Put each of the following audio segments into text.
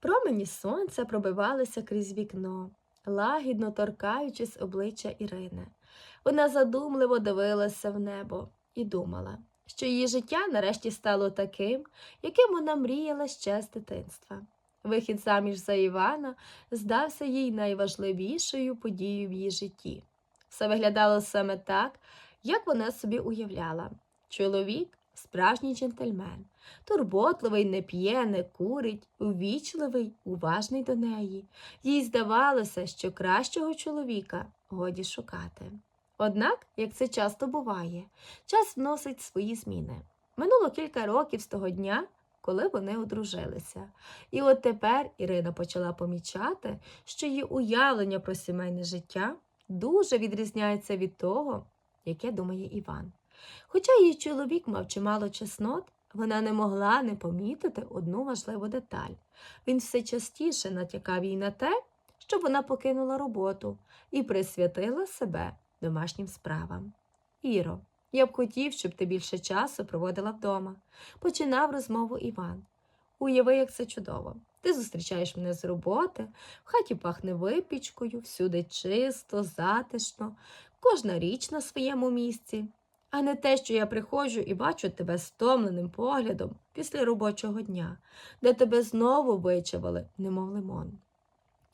Промені сонця пробивалися крізь вікно, лагідно торкаючись обличчя Ірини. Вона задумливо дивилася в небо і думала, що її життя нарешті стало таким, яким вона мріяла ще з дитинства. Вихід заміж за Івана здався їй найважливішою подією в її житті. Все виглядало саме так, як вона собі уявляла. Чоловік справжній джентльмен, турботливий, не п'є, не курить, увічливий, уважний до неї. Їй здавалося, що кращого чоловіка годі шукати. Однак, як це часто буває, час вносить свої зміни. Минуло кілька років з того дня, коли вони одружилися. І от тепер Ірина почала помічати, що її уявлення про сімейне життя дуже відрізняється від того, яке думає Іван. Хоча її чоловік мав чимало чеснот, вона не могла не помітити одну важливу деталь. Він все частіше натякав їй на те, щоб вона покинула роботу і присвятила себе домашнім справам. Іро, я б хотів, щоб ти більше часу проводила вдома, починав розмову Іван. Уяви, як це чудово. Ти зустрічаєш мене з роботи, в хаті пахне випічкою, всюди чисто, затишно, кожна річ на своєму місці, а не те, що я приходжу і бачу тебе стомленим поглядом після робочого дня, де тебе знову вичавили, немов лимон.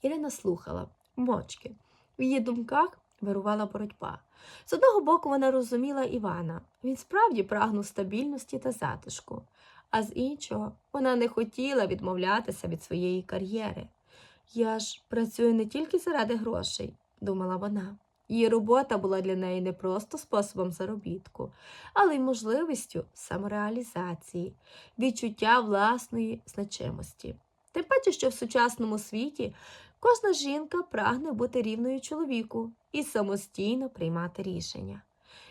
Ірина слухала мовчки. В її думках вирувала боротьба. З одного боку, вона розуміла Івана. Він справді прагнув стабільності та затишку, а з іншого, вона не хотіла відмовлятися від своєї кар'єри. Я ж працюю не тільки заради грошей, думала вона. Її робота була для неї не просто способом заробітку, але й можливістю самореалізації, відчуття власної значимості. Тим паче, що в сучасному світі кожна жінка прагне бути рівною чоловіку і самостійно приймати рішення.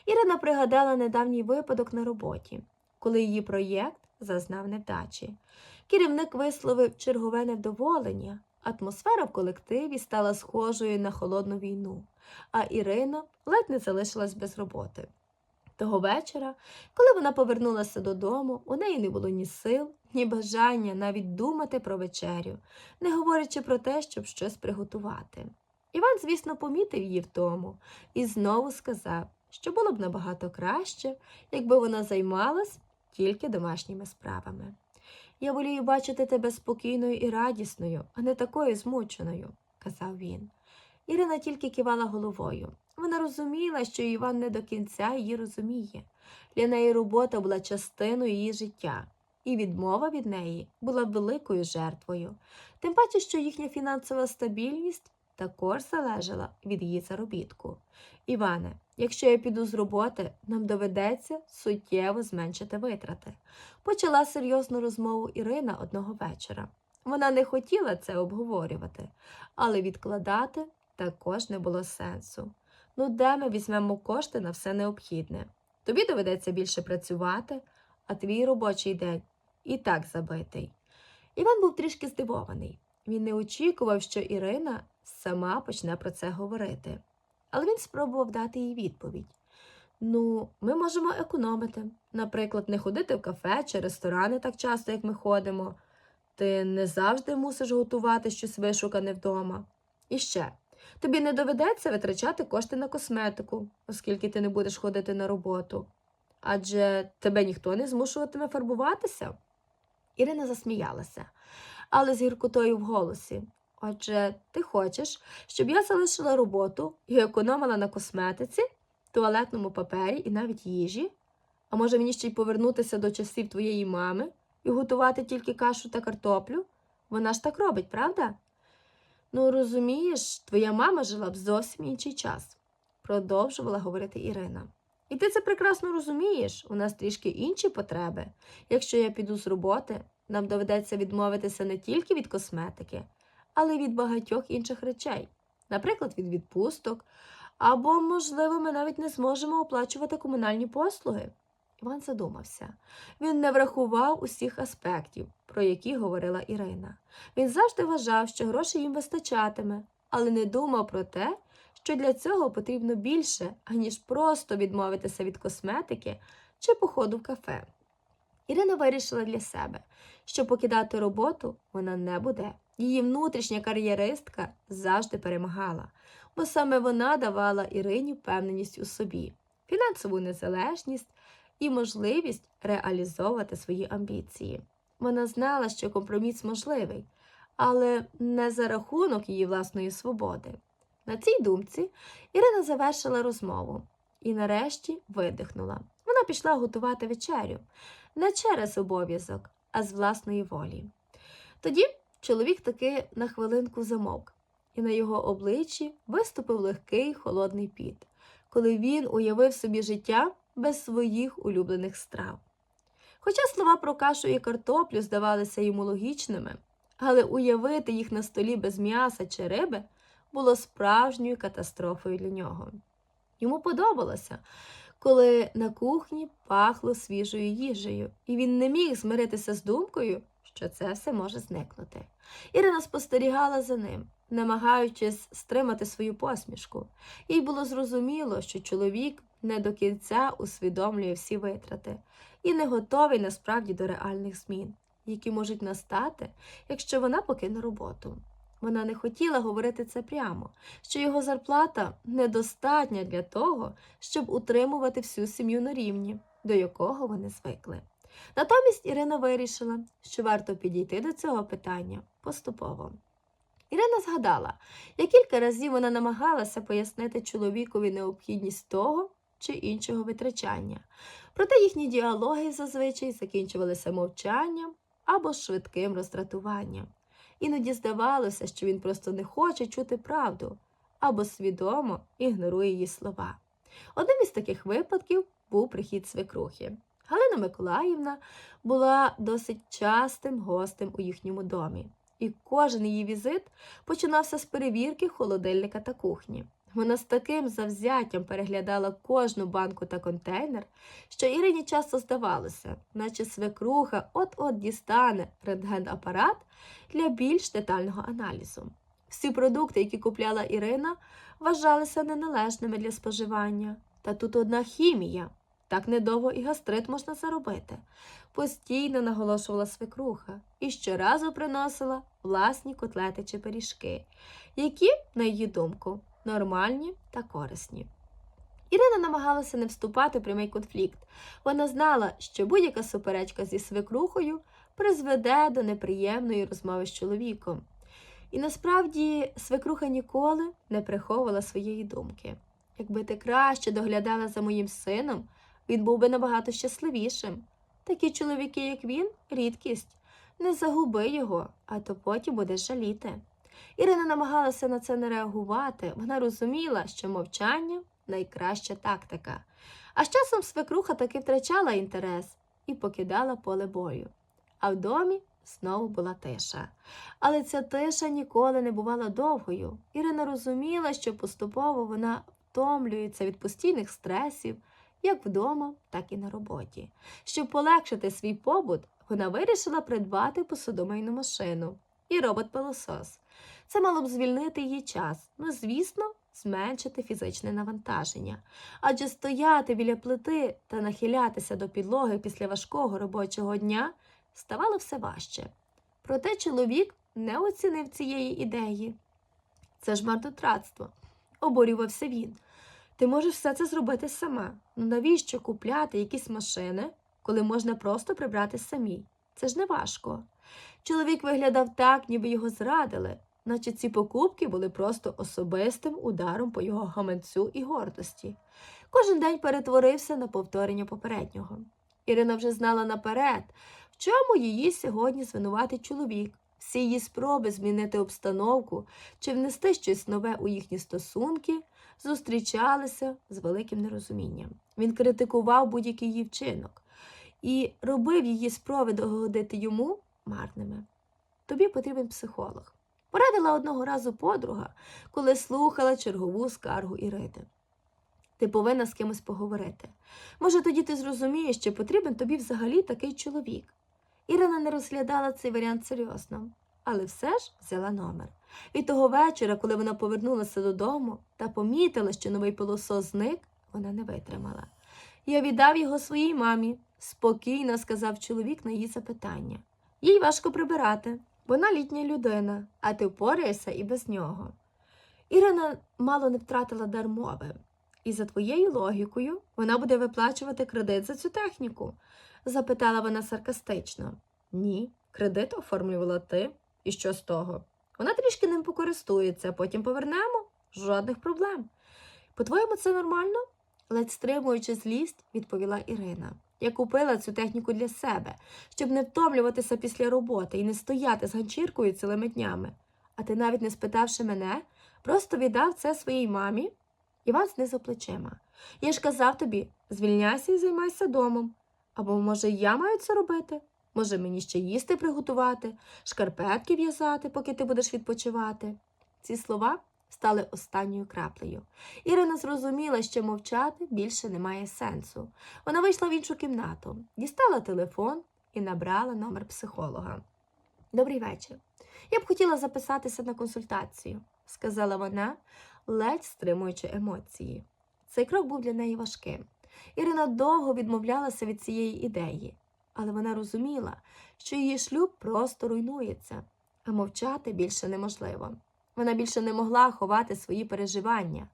Ірина пригадала недавній випадок на роботі, коли її проєкт зазнав невдачі. Керівник висловив чергове невдоволення, атмосфера в колективі стала схожою на холодну війну, а Ірина ледь не залишилась без роботи. Того вечора, коли вона повернулася додому, у неї не було ні сил, ні бажання навіть думати про вечерю, не говорячи про те, щоб щось приготувати. Іван, звісно, помітив її в тому і знову сказав, що було б набагато краще, якби вона займалась тільки домашніми справами. Я волію бачити тебе спокійною і радісною, а не такою змученою, казав він. Ірина тільки кивала головою. Вона розуміла, що Іван не до кінця її розуміє. Для неї робота була частиною її життя, і відмова від неї була великою жертвою. Тим паче, що їхня фінансова стабільність також залежала від її заробітку. Іване, якщо я піду з роботи, нам доведеться суттєво зменшити витрати. Почала серйозну розмову Ірина одного вечора. Вона не хотіла це обговорювати, але відкладати також не було сенсу. Ну, де ми візьмемо кошти на все необхідне? Тобі доведеться більше працювати, а твій робочий день і так забитий. Іван був трішки здивований. Він не очікував, що Ірина сама почне про це говорити. Але він спробував дати їй відповідь. Ну, ми можемо економити. Наприклад, не ходити в кафе чи ресторани так часто, як ми ходимо. Ти не завжди мусиш готувати щось вишукане вдома. І ще, тобі не доведеться витрачати кошти на косметику, оскільки ти не будеш ходити на роботу. Адже тебе ніхто не змушуватиме фарбуватися. Ірина засміялася, але з гіркотою в голосі. Отже, ти хочеш, щоб я залишила роботу і економила на косметиці, туалетному папері і навіть їжі? А може мені ще й повернутися до часів твоєї мами і готувати тільки кашу та картоплю? Вона ж так робить, правда? Ну, розумієш, твоя мама жила б зовсім інший час, продовжувала говорити Ірина. І ти це прекрасно розумієш, у нас трішки інші потреби. Якщо я піду з роботи, нам доведеться відмовитися не тільки від косметики, але від багатьох інших речей, наприклад, від відпусток, або, можливо, ми навіть не зможемо оплачувати комунальні послуги. Іван задумався. Він не врахував усіх аспектів, про які говорила Ірина. Він завжди вважав, що грошей їм вистачатиме, але не думав про те, що для цього потрібно більше, аніж просто відмовитися від косметики чи походу в кафе. Ірина вирішила для себе, що покидати роботу вона не буде, Її внутрішня кар'єристка завжди перемагала, бо саме вона давала Ірині впевненість у собі, фінансову незалежність і можливість реалізовувати свої амбіції. Вона знала, що компроміс можливий, але не за рахунок її власної свободи. На цій думці Ірина завершила розмову і нарешті видихнула. Вона пішла готувати вечерю не через обов'язок, а з власної волі. Тоді чоловік таки на хвилинку замовк, і на його обличчі виступив легкий холодний піт, коли він уявив собі життя без своїх улюблених страв. Хоча слова про кашу і картоплю здавалися йому логічними, але уявити їх на столі без м'яса чи риби було справжньою катастрофою для нього. Йому подобалося, коли на кухні пахло свіжою їжею, і він не міг змиритися з думкою, що це все може зникнути. Ірина спостерігала за ним, намагаючись стримати свою посмішку. Їй було зрозуміло, що чоловік не до кінця усвідомлює всі витрати і не готовий насправді до реальних змін, які можуть настати, якщо вона покине роботу. Вона не хотіла говорити це прямо, що його зарплата недостатня для того, щоб утримувати всю сім'ю на рівні, до якого вони звикли. Натомість Ірина вирішила, що варто підійти до цього питання поступово. Ірина згадала, як кілька разів вона намагалася пояснити чоловікові необхідність того чи іншого витрачання, проте їхні діалоги зазвичай закінчувалися мовчанням або швидким роздратуванням. Іноді здавалося, що він просто не хоче чути правду або свідомо ігнорує її слова. Одним із таких випадків був прихід свекрухи. Галина Миколаївна була досить частим гостем у їхньому домі, і кожен її візит починався з перевірки холодильника та кухні. Вона з таким завзяттям переглядала кожну банку та контейнер, що Ірині часто здавалося, наче свекруха от-от дістане рентген-апарат для більш детального аналізу. Всі продукти, які купляла Ірина, вважалися неналежними для споживання. Та тут одна хімія. Так недовго і гастрит можна заробити. Постійно наголошувала свекруха і щоразу приносила власні котлети чи пиріжки, які, на її думку, нормальні та корисні. Ірина намагалася не вступати в прямий конфлікт. Вона знала, що будь-яка суперечка зі свекрухою призведе до неприємної розмови з чоловіком. І насправді свекруха ніколи не приховувала своєї думки. Якби ти краще доглядала за моїм сином, він був би набагато щасливішим. Такі чоловіки, як він, рідкість. Не загуби його, а то потім будеш жаліти. Ірина намагалася на це не реагувати. Вона розуміла, що мовчання найкраща тактика. А з часом свекруха таки втрачала інтерес і покидала поле бою. А в домі знову була тиша. Але ця тиша ніколи не бувала довгою. Ірина розуміла, що поступово вона втомлюється від постійних стресів, як вдома, так і на роботі. Щоб полегшити свій побут, вона вирішила придбати посудомийну машину і робот-пилосос. Це мало б звільнити її час, ну, звісно, зменшити фізичне навантаження. Адже стояти біля плити та нахилятися до підлоги після важкого робочого дня ставало все важче. Проте чоловік не оцінив цієї ідеї. Це ж марнотратство, обурювався він. Ти можеш все це зробити сама. Ну навіщо купляти якісь машини, коли можна просто прибрати самій? Це ж не важко. Чоловік виглядав так, ніби його зрадили, наче ці покупки були просто особистим ударом по його гаманцю і гордості. Кожен день перетворився на повторення попереднього. Ірина вже знала наперед, в чому її сьогодні звинуватить чоловік. Всі її спроби змінити обстановку чи внести щось нове у їхні стосунки зустрічалися з великим нерозумінням. Він критикував будь-який її вчинок і робив її спроби догодити йому марними. Тобі потрібен психолог. Порадила одного разу подруга, коли слухала чергову скаргу Ірини. Ти повинна з кимось поговорити. Може, тоді ти зрозумієш, що потрібен тобі взагалі такий чоловік. Ірина не розглядала цей варіант серйозно, але все ж взяла номер. І того вечора, коли вона повернулася додому та помітила, що новий пилосос зник, вона не витримала. Я віддав його своїй мамі, спокійно сказав чоловік на її запитання. Їй важко прибирати. Вона літня людина, а ти впораєшся і без нього. Ірина мало не втратила дар мови, і за твоєю логікою вона буде виплачувати кредит за цю техніку? запитала вона саркастично. Ні, кредит оформлювала ти. І що з того? Вона трішки ним покористується, потім повернемо жодних проблем. По-твоєму, це нормально? ледь стримуючи злість, відповіла Ірина. Я купила цю техніку для себе, щоб не втомлюватися після роботи і не стояти з ганчіркою цілими днями. А ти, навіть не спитавши мене, просто віддав це своїй мамі? Іван знизав плечима. Я ж казав тобі, звільняйся і займайся домом. Або, може, я маю це робити? Може, мені ще їсти приготувати, шкарпетки в'язати, поки ти будеш відпочивати. Ці слова стали останньою краплею. Ірина зрозуміла, що мовчати більше немає сенсу. Вона вийшла в іншу кімнату, дістала телефон і набрала номер психолога. Добрий вечір. Я б хотіла записатися на консультацію, сказала вона, ледь стримуючи емоції. Цей крок був для неї важким. Ірина довго відмовлялася від цієї ідеї, але вона розуміла, що її шлюб просто руйнується, а мовчати більше неможливо. Вона більше не могла ховати свої переживання.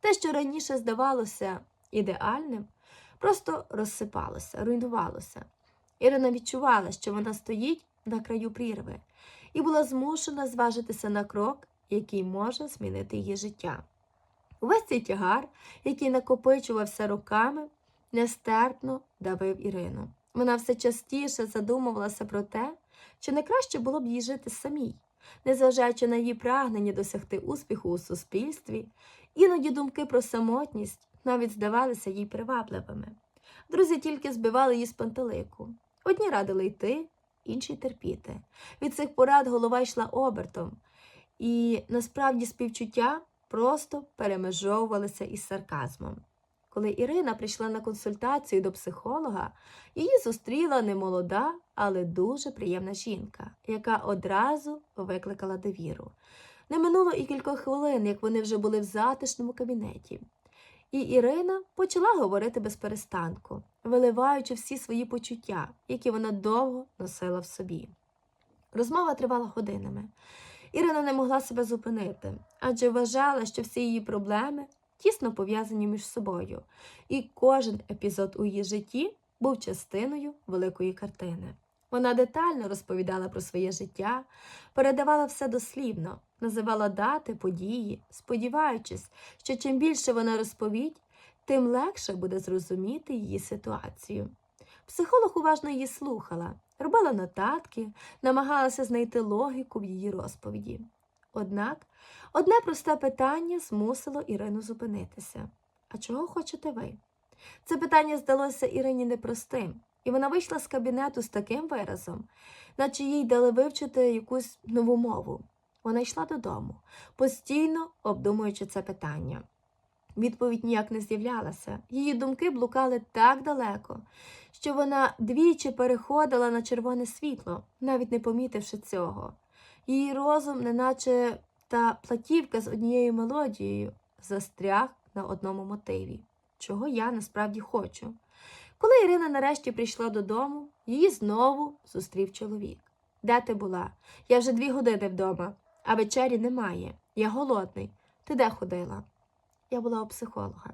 Те, що раніше здавалося ідеальним, просто розсипалося, руйнувалося. Ірина відчувала, що вона стоїть на краю прірви, і була змушена зважитися на крок, який може змінити її життя. Увесь цей тягар, який накопичувався роками, нестерпно давив Ірину. Вона все частіше задумувалася про те, чи не краще було б їй жити самій, незважаючи на її прагнення досягти успіху у суспільстві, іноді думки про самотність навіть здавалися їй привабливими. Друзі тільки збивали її з пантелику. Одні радили йти, інші терпіти. Від цих порад голова йшла обертом, і насправді співчуття просто перемежовувалися із сарказмом. Коли Ірина прийшла на консультацію до психолога, її зустріла немолода, але дуже приємна жінка, яка одразу викликала довіру. Не минуло і кілька хвилин, як вони вже були в затишному кабінеті. І Ірина почала говорити без перестанку, виливаючи всі свої почуття, які вона довго носила в собі. Розмова тривала годинами. Ірина не могла себе зупинити, адже вважала, що всі її проблеми тісно пов'язані між собою, і кожен епізод у її житті був частиною великої картини. Вона детально розповідала про своє життя, передавала все дослівно, називала дати, події, сподіваючись, що чим більше вона розповість, тим легше буде зрозуміти її ситуацію. Психолог уважно її слухала, робила нотатки, намагалася знайти логіку в її розповіді. Однак одне просте питання змусило Ірину зупинитися. А чого хочете ви? Це питання здалося Ірині непростим, і вона вийшла з кабінету з таким виразом, наче їй дали вивчити якусь нову мову. Вона йшла додому, постійно обдумуючи це питання. Відповідь ніяк не з'являлася. Її думки блукали так далеко, що вона двічі переходила на червоне світло, навіть не помітивши цього. Її розум, неначе та платівка з однією мелодією, застряг на одному мотиві, чого я насправді хочу. Коли Ірина нарешті прийшла додому, її знову зустрів чоловік. Де ти була? Я вже дві години вдома, а вечері немає. Я голодний. Ти де ходила? Я була у психолога.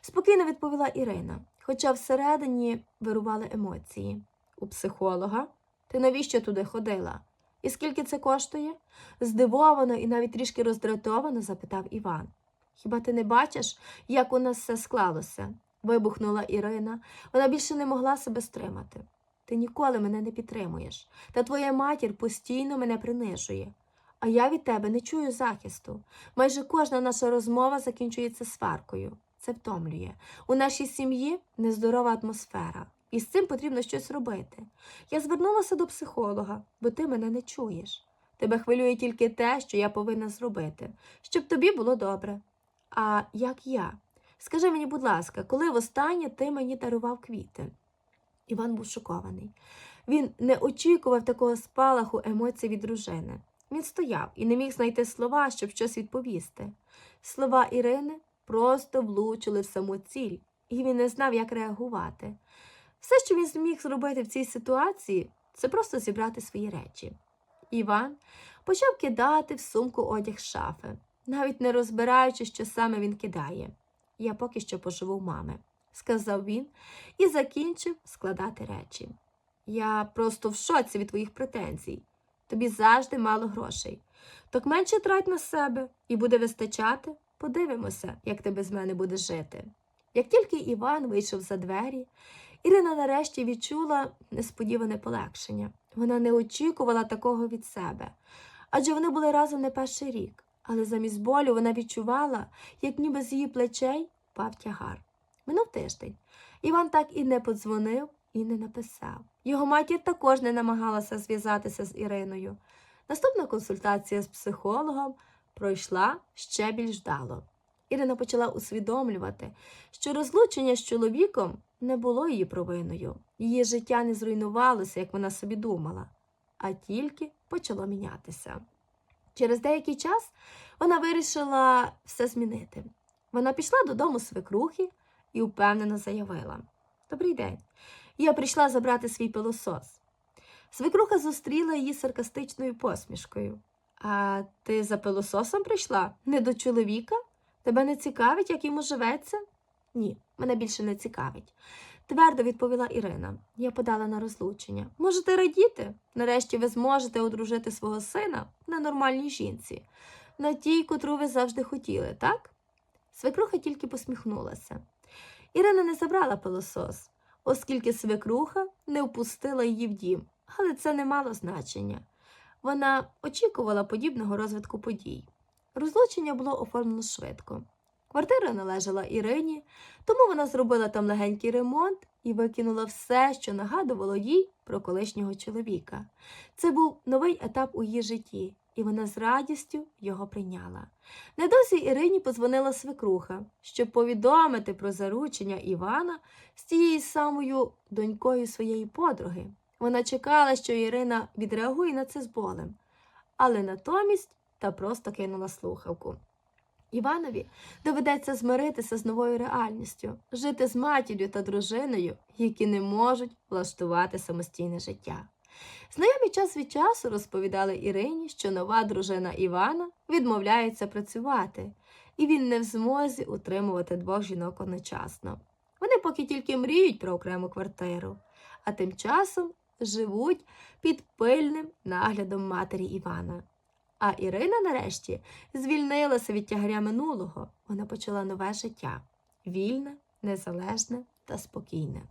Спокійно відповіла Ірина, хоча всередині вирували емоції. У психолога? Ти навіщо туди ходила? І скільки це коштує? здивовано і навіть трішки роздратовано запитав Іван. Хіба ти не бачиш, як у нас все склалося? вибухнула Ірина. Вона більше не могла себе стримати. Ти ніколи мене не підтримуєш, та твоя матір постійно мене принижує. А я від тебе не чую захисту. Майже кожна наша розмова закінчується сваркою. Це втомлює. У нашій сім'ї нездорова атмосфера, і з цим потрібно щось робити. Я звернулася до психолога, бо ти мене не чуєш. Тебе хвилює тільки те, що я повинна зробити, щоб тобі було добре. А як я? Скажи мені, будь ласка, коли востаннє ти мені дарував квіти? Іван був шокований. Він не очікував такого спалаху емоцій від дружини. Він стояв і не міг знайти слова, щоб щось відповісти. Слова Ірини просто влучили в саму ціль, і він не знав, як реагувати. Все, що він зміг зробити в цій ситуації, це просто зібрати свої речі. Іван почав кидати в сумку одяг шафи, навіть не розбираючи, що саме він кидає. Я поки що поживу в мами, сказав він і закінчив складати речі. Я просто в шоці від твоїх претензій. Тобі завжди мало грошей. Так менше трать на себе і буде вистачати. Подивимося, як ти без мене будеш жити. Як тільки Іван вийшов за двері, Ірина нарешті відчула несподіване полегшення. Вона не очікувала такого від себе, адже вони були разом не перший рік, але замість болю вона відчувала, як ніби з її плечей впав тягар. Минув тиждень. Іван так і не подзвонив і не написав. Його матір також не намагалася зв'язатися з Іриною. Наступна консультація з психологом пройшла ще більш вдало. Ірина почала усвідомлювати, що розлучення з чоловіком не було її провиною. Її життя не зруйнувалося, як вона собі думала, а тільки почало мінятися. Через деякий час вона вирішила все змінити. Вона пішла додому свекрухи і впевнено заявила: Добрий день, я прийшла забрати свій пилосос. Свекруха зустріла її саркастичною посмішкою. А ти за пилососом прийшла? Не до чоловіка? Тебе не цікавить, як йому живеться? Ні, мене більше не цікавить. Твердо відповіла Ірина. Я подала на розлучення. Можете радіти? Нарешті ви зможете одружити свого сина на нормальній жінці, на тій, котру ви завжди хотіли, так? Свекруха тільки посміхнулася. Ірина не забрала пилосос, оскільки свекруха не впустила її в дім, але це не мало значення. Вона очікувала подібного розвитку подій. Розлучення було оформлено швидко. Квартира належала Ірині, тому вона зробила там легенький ремонт і викинула все, що нагадувало їй про колишнього чоловіка. Це був новий етап у її житті, і вона з радістю його прийняла. Недосі Ірині подзвонила свекруха, щоб повідомити про заручення Івана з тією самою донькою своєї подруги. Вона чекала, що Ірина відреагує на це з болем, але натомість та просто кинула слухавку. Іванові доведеться змиритися з новою реальністю, жити з матір'ю та дружиною, які не можуть влаштувати самостійне життя. Знайомі час від часу розповідали Ірині, що нова дружина Івана відмовляється працювати, і він не в змозі утримувати двох жінок одночасно. Вони поки тільки мріють про окрему квартиру, а тим часом живуть під пильним наглядом матері Івана. А Ірина нарешті звільнилася від тягаря минулого. Вона почала нове життя вільне, незалежне та спокійне.